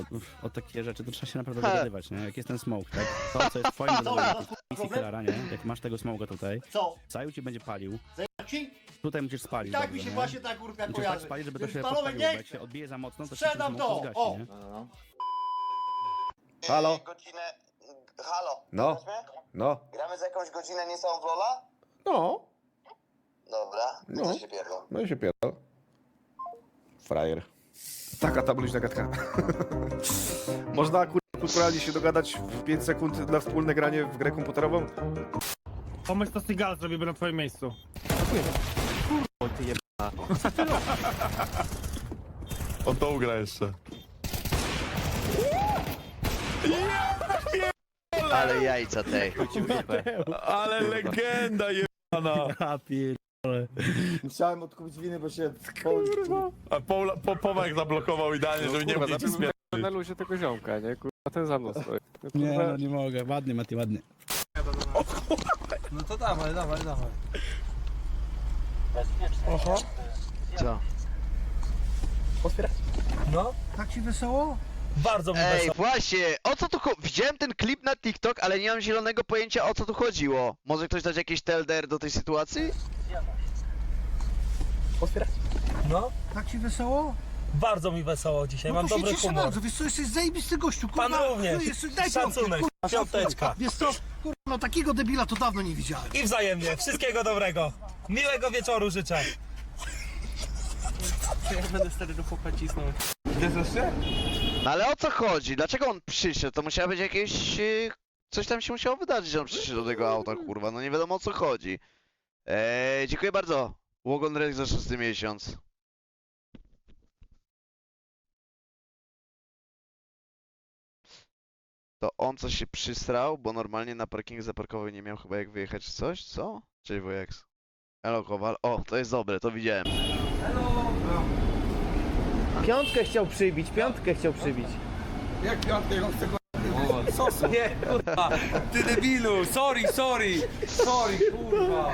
od, od takie rzeczy, to trzeba się naprawdę Ha. dogadywać, nie? Jak jest ten smoke, tak? To, co jest twoim zadaniem, misji killera, nie? Jak masz tego smoka tutaj, Co? Saju ci będzie palił, Zajebać ci? tutaj musisz I spalić tak dobrze, mi się nie? właśnie ta kurka Musisz tak kojarzy. spalić, żeby to Ten się spalony postawiło, nie bo jak się odbije za mocno, to się Sprzedam to, smoke o. zgasi, nie? Halo? Godzinę... Halo? No. No. Gramy za jakąś godzinę nie samą w Lola? No. Dobra, No. no. to się pierdol. No i się pierdol. Frajer. Taka ta bluźna gadka. Można kulturalnie się dogadać w 5 sekund na wspólne granie w grę komputerową? Pomyśl to Seagal zrobiłby na twoim miejscu. O to ugra jeszcze. Ale jajca tej. Ale legenda jebana. Ja pier... Musiałem odkupić winy, bo się... A Paula, po, Pomek zablokował idealnie, żeby nie mógł nic na luzie tego ziomka, nie? Kurwa, ten za mną stoi. No, Nie, kurwa, no nie mogę, ładny Mati, ładny. No to dawaj, dawaj, dawaj. Co? No? Tak ci wesoło? Bardzo mi Ej, właśnie, o co tu cho- Widziałem ten klip na TikTok, ale nie mam zielonego pojęcia o co tu chodziło. Może ktoś dać jakieś TLDR do tej sytuacji? No, Tak ci wesoło? bardzo mi wesoło dzisiaj, No mam to się dobry cieszę humor. bardzo, wiesz co, jesteś zajebisty gościu, kurwa. Pan również. No, jeszcze, daj Szacunek, kurwa, piąteczka. Wiesz co, kurwa, no takiego debila to dawno nie widziałem. I wzajemnie, wszystkiego dobrego. Miłego wieczoru życzę. No ale o co chodzi? Dlaczego on przyszedł? To musiało być jakieś... yy, Coś tam się musiało wydarzyć, że on przyszedł do tego auta, kurwa. No nie wiadomo o co chodzi. Eee, dziękuję bardzo. Łogon Rex za szósty miesiąc. To on coś się przysrał, bo normalnie na parkingu zaparkował i nie miał chyba jak wyjechać czy coś? Co? Cześć Wojeks. Elo Kowal. O, to jest dobre, to widziałem. Piątkę chciał przybić, piątkę chciał przybić. Jak piątkę, on chce Sosu. Nie, kurwa. Ty debilu, sorry, sorry. Sorry, kurwa.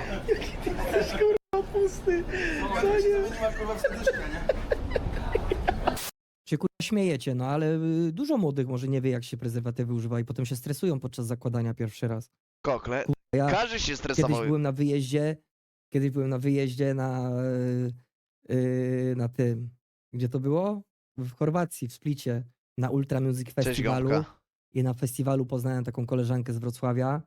Się kurwa śmiejecie, no ale y, dużo młodych może nie wie jak się prezerwatywy używa i potem się stresują podczas zakładania pierwszy raz. Kokle. Ja Każdy się kiedyś stresował. byłem na wyjeździe, kiedyś byłem na wyjeździe na, y, y, na tym, gdzie to było? W Chorwacji, w Splicie, na Ultra Music Cześć Festiwalu. Gąbka. I na festiwalu poznałem taką koleżankę z Wrocławia.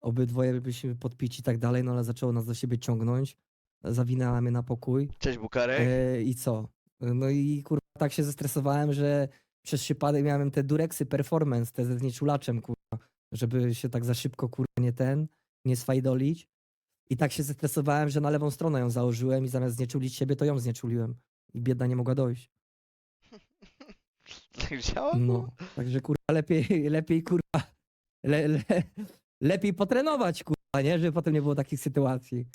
Obydwoje byliśmy podpici i tak dalej, no ale zaczęło nas do siebie ciągnąć. Zawinęła mnie na pokój. Cześć Bukarek. E, I co? No i kurwa tak się zestresowałem, że przez przypadek miałem te dureksy performance, te ze znieczulaczem, kurwa, żeby się tak za szybko kurwa nie ten, nie swajdolić. I tak się zestresowałem, że na lewą stronę ją założyłem i zamiast znieczulić siebie, to ją znieczuliłem. I biedna nie mogła dojść. Tak działa? No, także kurwa lepiej, lepiej kurwa, le, le, lepiej potrenować kurwa, nie? Żeby potem nie było takich sytuacji.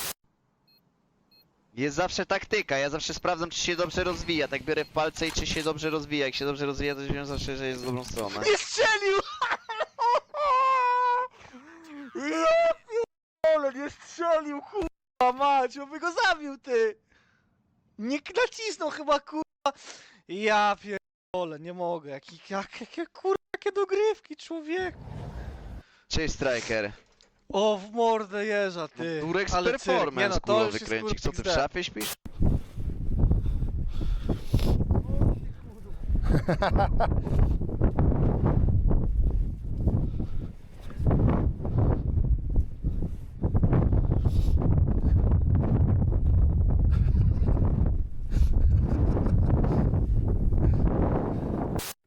Jest zawsze taktyka, ja zawsze sprawdzam czy się dobrze rozwija, tak biorę w palce i czy się dobrze rozwija, jak się dobrze rozwija to wiem zawsze, że jest w dobrą stronę. Nie strzelił! Ja pierdolę, nie strzelił, kurwa mać, on by go zabił, ty! Nie nacisnął chyba kurwa. Ja pierdolę, nie mogę. Jaki, jak, jakie kurwa, jakie dogrywki, człowiek. Cześć Striker. O, w mordę jeża, ty. No, Durex Ale cyrk. Nie Performance, no, to kurwa już jest, wykręcik, co ty w kurwa, szafie śpisz?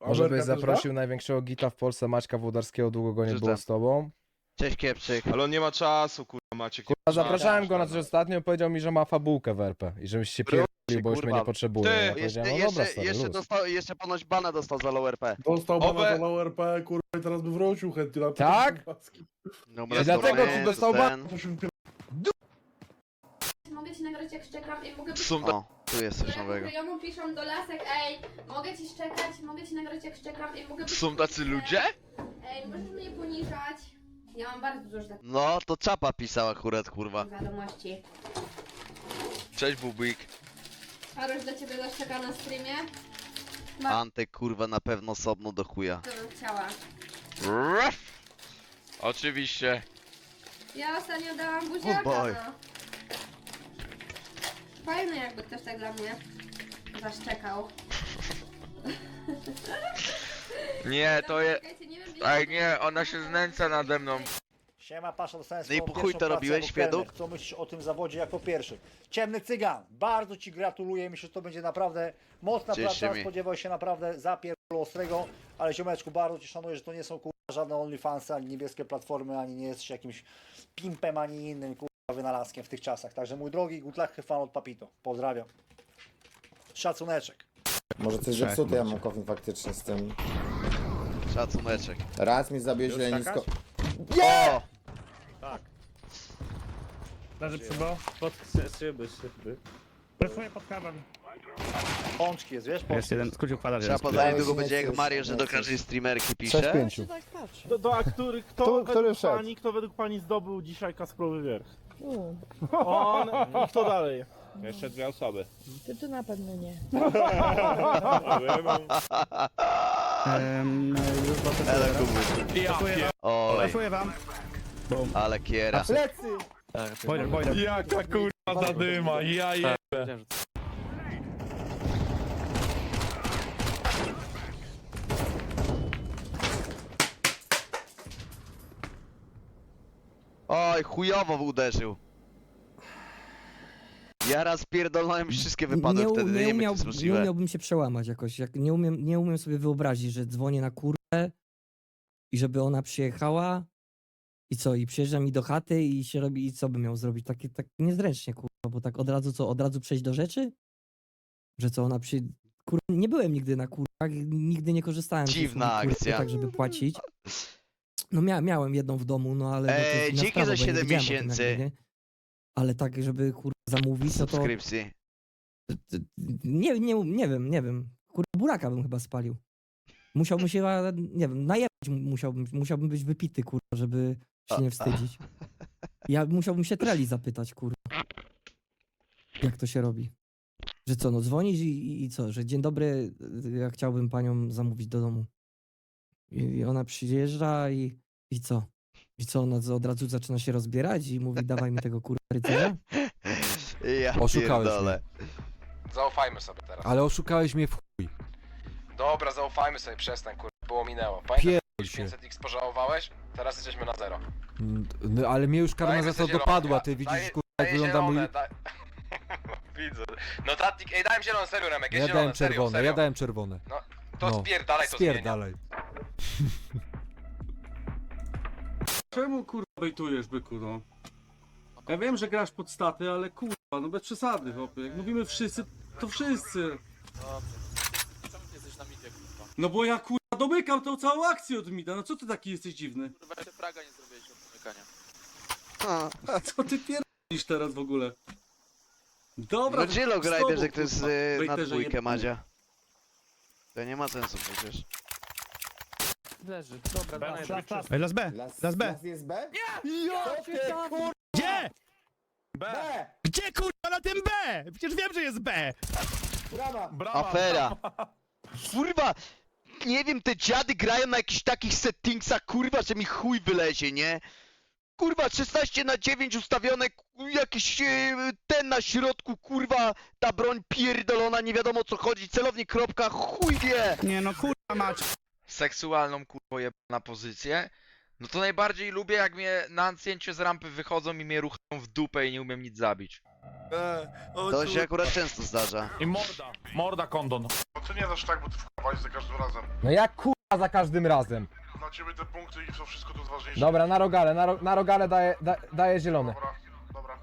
Może byś zaprosił największego gita w Polsce Maćka Włodarskiego, długo go nie było Rzucam. z tobą. Cześć Kiepczyk. Ale on nie ma czasu, kurwa Maciek. A zapraszałem go na coś ostatnio, powiedział mi, że ma fabułkę w RP i żebyś się Wróć pierdolił, bo już mnie kurwa. nie potrzebuje. Ty, Ja Jeszcze, powiedziałem, no dobra, jeszcze, stary, jeszcze, luz. dostał, jeszcze ponoć bana dostał za low RP. Dostał bana za low RP, kurwa, i teraz by wrócił chętnie na Tak? Dobra, dlatego dobra, nie, dostał ten. Mogę ci nagrać jak szczekam i mogę... Sum- O, tu jest coś nowego. Ja mu piszą do lasek, ej, mogę ci szczekać, mogę ci nagrać jak szczekam i mogę... Są tacy ludzie? Ej, możesz mnie poniżać. Ja mam bardzo dużo takich No, to czapa pisał akurat, kurwa. wiadomości. Cześć Bubik. Aroś do ciebie zaszczeka na streamie. Ma... Antek kurwa na pewno osobno do chuja. Bym chciała. Ruff! Oczywiście. Ja ostatnio dałam buziaka, boy. no. Fajne jakby ktoś tak dla mnie zaszczekał. Nie, to jest... Czekajcie, nie wiem, Ej, nie, ona się znęca nade mną. Siema, Pasza, dostałem No i po chuj to robiłeś. Wieduk? Co myślisz o tym zawodzie jako pierwszy? Ciemny Cygan, bardzo Ci gratuluję, myślę, że to będzie naprawdę mocna Cieszy praca, spodziewał się naprawdę zapierdolu ostrego, ale ziomeczku, bardzo Cię szanuję, że to nie są kurwa żadne OnlyFansy, ani niebieskie platformy, ani nie jesteś jakimś pimpem, ani innym kurwa wynalazkiem w tych czasach. Także mój drogi, good luck, have fun od Papito. Pozdrawiam. Szacuneczek. Może coś zepsute, ja mam kofin faktycznie z tym. Szacuneczek. Raz mi zabił źle nisko- O! Leży przybo? Pod szyby, szyby. Prefuję pod kawem. Pączki jest, wiesz? Jest jeden, skrócił kwadrant. Trzeba jeden. poznać niedługo będzie jak Mario, że do każdej streamerki pisze. Do, do, a który, kto, Kto- według który wszedł? pani, kto według pani zdobył dzisiaj Kasprowy wierch? On i kto dalej? Jeszcze dwie osoby. To, to na pewno nie. Em, Ele testu. kubuś. Oj, Dziękuję wam. Ale kiera. Boiler, boiler. Jaka kurwa zadyma, ja je... Oj, chujowo uderzył. Ja raz pierdolnąłem wszystkie wypadły nie, u- wtedy, nie, nie, wiem umiał, jak to jest nie możliwe. umiałbym się przełamać jakoś. Jak nie, umiem, nie umiem sobie wyobrazić, że dzwonię na kurwę i żeby ona przyjechała i co, i przyjeżdża mi do chaty i się robi, i co bym miał zrobić? Takie, tak niezręcznie, kurwa, bo tak od razu co, od razu przejść do rzeczy? Że co, ona przy... Kurwa, nie byłem nigdy na kurwach, nigdy nie korzystałem z Dziwna kurwy, akcja. tak, żeby płacić. No mia, miałem jedną w domu, no ale... no to Eee, jest inna dzięki sprawa, za bo ja nie 7 wiedziałem o tym miesięcy. jakby, nie? Ale tak, żeby kurwa zamówić, no to... Subskrypcji. Nie, nie, nie wiem, nie wiem. Kurwa, buraka bym chyba spalił. Musiałbym się, a, nie wiem, najebać mu- musiałbym, musiałbym być wypity, kurwa, żeby się nie wstydzić. Ja musiałbym się Treli zapytać, kurwa. Jak to się robi? Że co, no dzwonić i, i- co, że dzień dobry, ja chciałbym panią zamówić do domu. I, i ona przyjeżdża i, i co? I co, ona od razu zaczyna się rozbierać i mówi, dawaj mi tego kurwa rycerza? Ja Oszukałeś pierdolę. Zaufajmy sobie teraz. Ale oszukałeś mnie w chuj. Dobra, zaufajmy sobie, przestań kur... było minęło. Pierdol się. 500x pożałowałeś? Teraz jesteśmy na zero. No, ale mnie już karma Dajmy za sobie to zielone, dopadła, ty widzisz daję- kurwa jak daję wygląda mój... daj- Widzę. No tatnik, ej dałem zielone, serio Remek, jest Ja zielone, dałem serio, czerwone, serio. ja dałem czerwone. To no. spierdalaj to zmienia. Spierdalaj. Czemu kurwa bejtujesz, byku, no? Ja wiem, że grasz pod staty, ale kurwa, no bez przesady, chłopie. Jak mówimy wszyscy, to wszyscy. No bo ja kurwa domykam tą całą akcję od mida, no co ty taki jesteś dziwny? A co ty pierdolisz teraz w ogóle? Dobra, No Jilog z tobą, Rider, że to jest kurwa, e, na dwójkę jebany. Madzia. To nie ma sensu przecież. Leży, dobra, Ej, las B, las B. jest B? Gdzie? Gdzie kurwa na tym B? Przecież wiem, że jest B. Afera. Kurwa! Nie wiem, te dziady grają na jakichś takich settingsach, kurwa, że mi chuj wylezie, nie? Kurwa, 16 na 9 ustawione, ku- jakiś e, ten na środku, kurwa, ta broń pierdolona, nie wiadomo o co chodzi, celownik, kropka, chuj wie! Nie no kurwa mać. seksualną kurwo na pozycję, no to najbardziej lubię jak mnie na ancjencie z rampy wychodzą i mnie ruchają w dupę i nie umiem nic zabić. To się akurat często zdarza. I morda, morda kondon. No ty nie dasz tak, bo ty wkładałeś za każdym razem. No jak kurwa za każdym razem. Dla ciebie te punkty i to wszystko to jest ważniejsze. Dobra, na rogale, na, ro, na rogale daję, da, daję zielone. Dobra, dobra.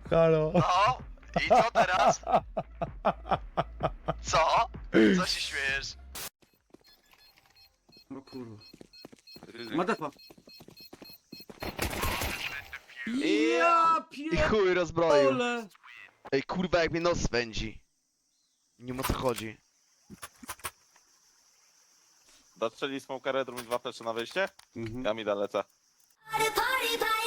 Halo. No? I co teraz? Co? Co się śmiejesz? O kurwa. Madepa. Ja I chuj rozbroił. Ej, kurwa, jak mnie nos swędzi. Nie o co chodzi. Dostrzeli smoke redrum i dwa flesze na wyjście? Mhm. Ja mi da lecę. Ale